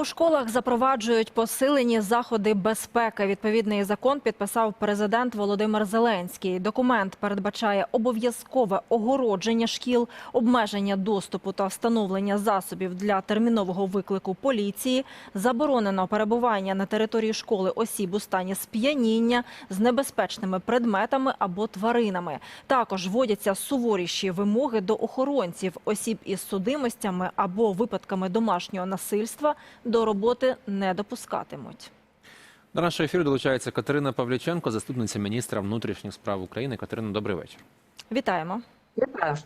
у школах запроваджують посилені заходи безпеки. Відповідний закон підписав президент Володимир Зеленський. Документ передбачає обов'язкове огородження шкіл, обмеження доступу та встановлення засобів для термінового виклику поліції, заборонено перебування на території школи осіб у стані сп'яніння з небезпечними предметами або тваринами. Також вводяться суворіші вимоги до охоронців осіб із судимостями або випадками домашнього насильства до роботи не допускатимуть. До нашого ефіру долучається Катерина Павліченко, заступниця міністра внутрішніх справ України. Катерина, добрий вечір. Вітаємо. Вітаю.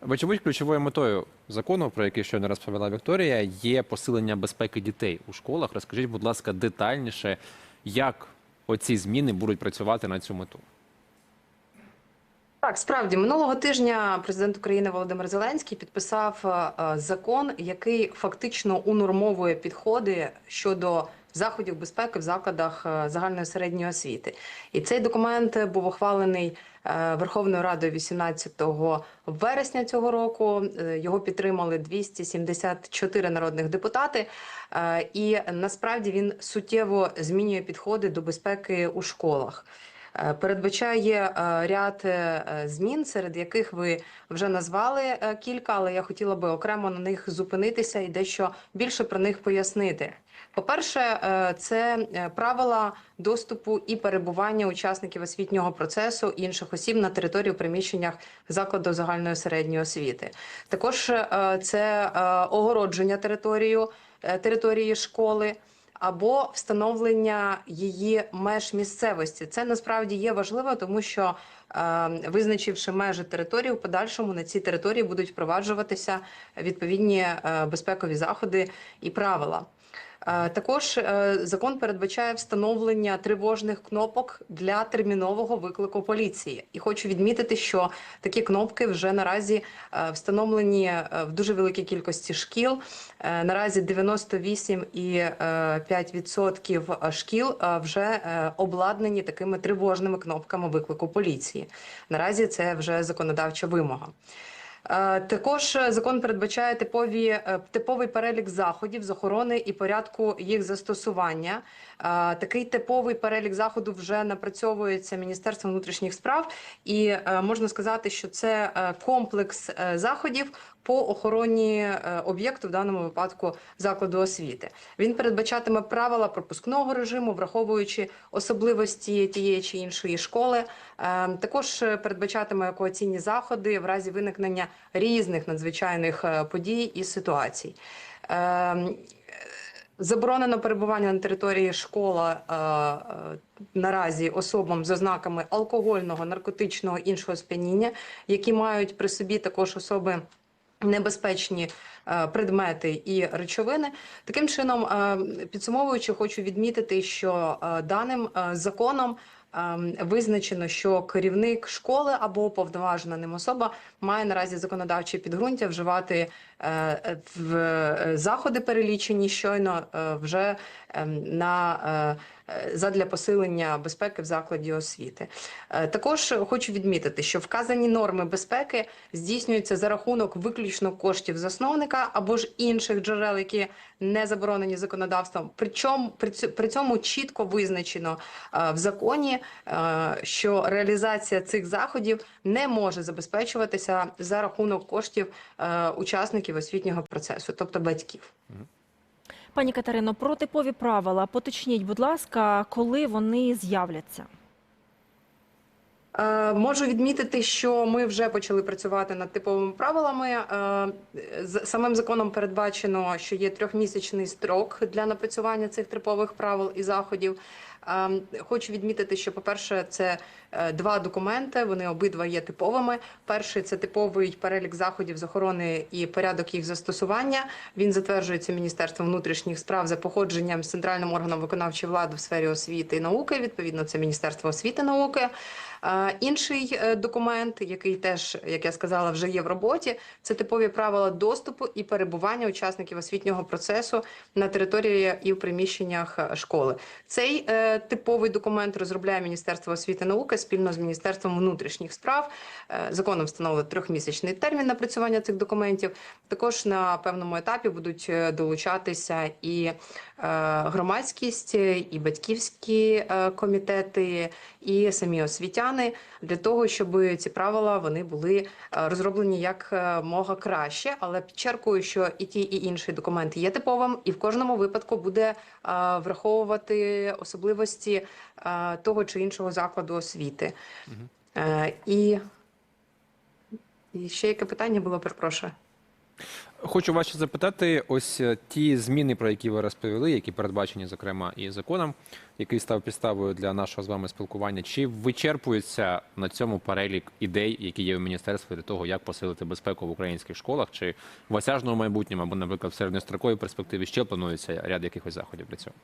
Вочевидь, ключовою метою закону, про який щойно розповіла Вікторія, є посилення безпеки дітей у школах. Розкажіть, будь ласка, детальніше, як оці зміни будуть працювати на цю мету. Так, справді минулого тижня президент України Володимир Зеленський підписав е, е, закон, який фактично унормовує підходи щодо заходів безпеки в закладах е, загальної середньої освіти. І цей документ був ухвалений Верховною Радою 18 вересня цього року. Його підтримали 274 народних депутати. І насправді він суттєво змінює підходи до безпеки у школах. Е, передбачає е, ряд е, змін, серед яких ви вже назвали кілька, але я хотіла би окремо на них зупинитися і дещо більше про них пояснити. По-перше, це правила доступу і перебування учасників освітнього процесу і інших осіб на території в приміщеннях закладу загальної середньої освіти. Також це огородження територію, території школи або встановлення її меж місцевості. Це насправді є важливо, тому що е, визначивши межі території, в подальшому на цій території будуть впроваджуватися відповідні е, безпекові заходи і правила. Також е, закон передбачає встановлення тривожних кнопок для термінового виклику поліції. І хочу відмітити, що такі кнопки вже наразі е, встановлені е, в дуже великій кількості шкіл. Наразі 98,5% шкіл вже обладнані такими тривожними кнопками виклику поліції. Наразі це вже законодавча вимога. Е, Також е, закон передбачає типові е, типовий перелік заходів з охорони і порядку їх застосування. Такий типовий перелік заходу вже напрацьовується Міністерством внутрішніх справ, і можна сказати, що це комплекс заходів по охороні е, об'єкту, в даному випадку закладу освіти. Він передбачатиме правила пропускного режиму, враховуючи особливості тієї чи іншої школи. Е, Також передбачатиме евакуаційні заходи в разі виникнення різних надзвичайних е, подій і ситуацій. Заборонено перебування на території школа е, наразі особам з ознаками алкогольного, наркотичного іншого сп'яніння, які мають при собі також особи небезпечні е, предмети і речовини. Таким чином, е, підсумовуючи, хочу відмітити, що е, даним законом. Визначено, що керівник школи або повноважена ним особа має наразі законодавче підґрунтя вживати в заходи перелічені щойно вже ем, на задля посилення безпеки в закладі освіти. Е, Також хочу відмітити, що вказані норми безпеки здійснюються за рахунок виключно коштів засновника або ж інших джерел, які не заборонені законодавством. Причому при цьому чітко визначено е, в законі, е, що реалізація цих заходів не може забезпечуватися за рахунок коштів е, учасників освітнього процесу, тобто батьків. Пані Катерино, про типові правила поточніть, будь ласка, коли вони з'являться. Е, Можу відмітити, що ми вже почали працювати над типовими правилами. Е, Самим законом передбачено, що є трьохмісячний строк для напрацювання цих типових правил і заходів. Е, Хочу відмітити, що, по-перше, це два документи. Вони обидва є типовими. Перший це типовий перелік заходів з охорони і порядок їх застосування. Він затверджується Міністерством внутрішніх справ за походженням з центральним органом виконавчої влади в сфері освіти і науки. Відповідно, це Міністерство освіти і науки. Інший е, документ, який теж, як я сказала, вже є в роботі, це типові правила доступу і перебування учасників освітнього процесу на території і в приміщеннях е, школи. Цей е, типовий документ розробляє Міністерство освіти і науки спільно з Міністерством внутрішніх справ. Законом встановили трьохмісячний термін напрацювання цих документів. Також на певному етапі будуть долучатися і громадськість, і батьківські комітети, і самі освітяни для того, щоб ці правила вони були е, розроблені як е, мога краще. Але підчеркую, що і ті, і інші документи є типовим, і в кожному випадку буде е, враховувати особливості того чи іншого закладу освіти. Е, І, і ще яке питання було, перепрошую. Хочу вас запитати: ось е, ті зміни, про які ви розповіли, які передбачені, зокрема, і законом, який став підставою для нашого з вами спілкування, чи вичерпується на цьому перелік ідей, які є в міністерстві для того, як посилити безпеку в українських школах, чи в осяжному майбутньому або, наприклад, в середньостроковій перспективі ще планується ряд якихось заходів для цього?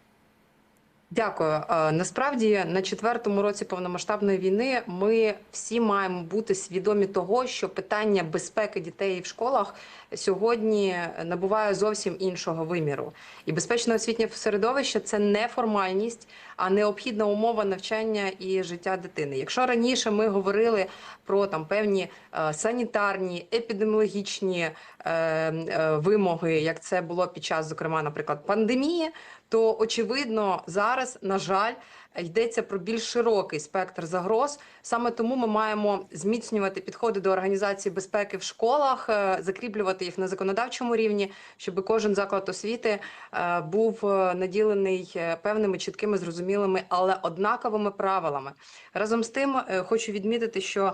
Дякую. Е, Насправді на четвертому році повномасштабної війни ми всі маємо бути свідомі того, що питання безпеки дітей в школах сьогодні набуває зовсім іншого виміру. І безпечне освітнє середовище це не формальність, а необхідна умова навчання і життя дитини. Якщо раніше ми говорили про там певні е, санітарні, епідеміологічні е, вимоги, як це було під час, зокрема, наприклад, пандемії, то очевидно зараз, на жаль, йдеться про більш широкий спектр загроз. Саме тому ми маємо зміцнювати підходи до організації безпеки в школах, е, закріплювати їх на законодавчому рівні, щоб кожен заклад освіти е, був е, наділений певними чіткими, зрозумілими, але однаковими правилами. Разом з тим, хочу відмітити, що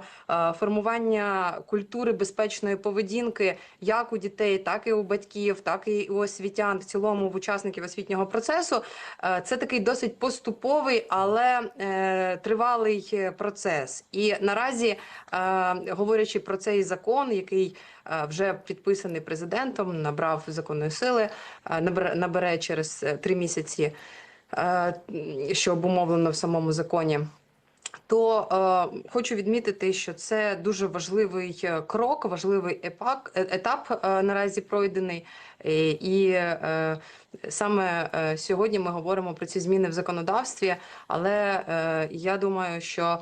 формування культури безпечної поведінки як у дітей, так і у батьків, так і у освітян, в цілому в учасників освітнього процесу, це такий досить поступовий, але е, тривалий е, процес. І наразі, е, говорячи про цей закон, який е, вже підписаний президентом, набрав законної сили, е, набере, набере через е, три місяці, е, що обумовлено в самому законі. То е, хочу відмітити, що це дуже важливий е, крок, важливий епак, е- етап е, наразі пройдений. Е, І е, саме сьогодні ми говоримо про ці зміни в законодавстві. Але е, я думаю, що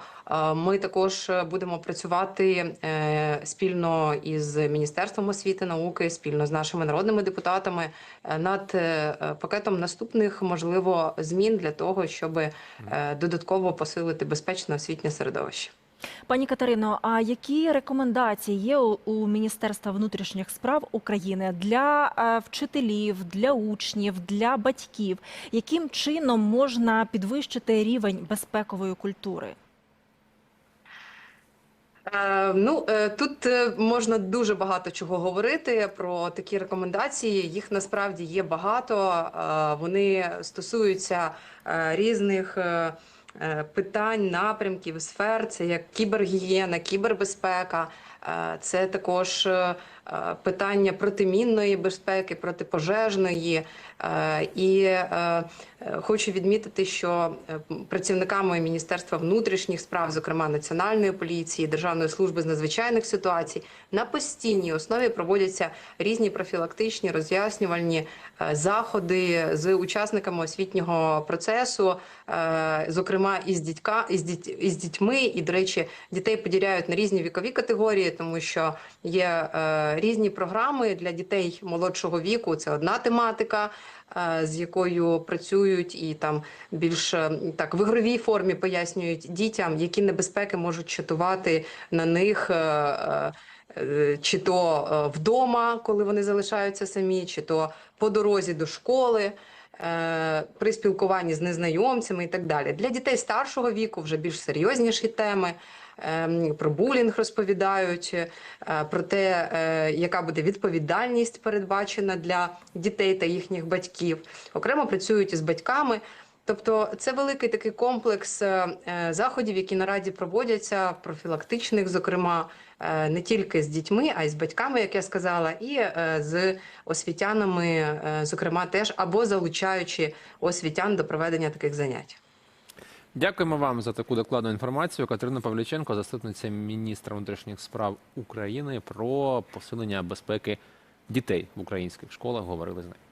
ми також будемо працювати е, спільно із Міністерством освіти науки, спільно з нашими народними депутатами над пакетом наступних можливо змін для того, щоб е, додатково посилити безпечне освітнє середовище. Пані Катерино, а які рекомендації є у, Міністерства внутрішніх справ України для е, вчителів, для учнів, для батьків? Яким чином можна підвищити рівень безпекової культури? Е, Ну е, тут можна дуже багато чого говорити про такі рекомендації. Їх насправді є багато. Вони стосуються різних питань, напрямків, сфер. Це як кібергігієна, кібербезпека. Е, Це також е, е, питання протимінної безпеки, протипожежної. Е, І е, е, хочу відмітити, що е, працівниками Міністерства внутрішніх справ, зокрема Національної поліції, Державної служби з надзвичайних ситуацій, на постійній основі проводяться різні профілактичні роз'яснювальні е, заходи з учасниками освітнього процесу, е, зокрема із дітька із діть із дітьми. І, до речі, дітей поділяють на різні вікові категорії, тому що є е, різні програми для дітей молодшого віку. Це одна тематика. е, З якою працюють і там більш е, так в ігровій формі пояснюють дітям, які небезпеки можуть чатувати на них, е, чи то вдома, коли вони залишаються самі, чи то по дорозі до школи. При спілкуванні з незнайомцями і так далі. Для дітей старшого віку вже більш серйозніші теми. Ем, Про булінг розповідають, е, про те, е, яка буде відповідальність передбачена для дітей та їхніх батьків. Окремо працюють із батьками. Тобто це великий такий комплекс е, заходів, які наразі проводяться, профілактичних, зокрема, не тільки з дітьми, а й з батьками, як я сказала, і з освітянами, зокрема, теж або залучаючи освітян до проведення таких занять. Дякуємо вам за таку докладну інформацію. Катерина Павліченко, заступниця міністра внутрішніх справ України, про посилення безпеки дітей в українських школах говорили з нею.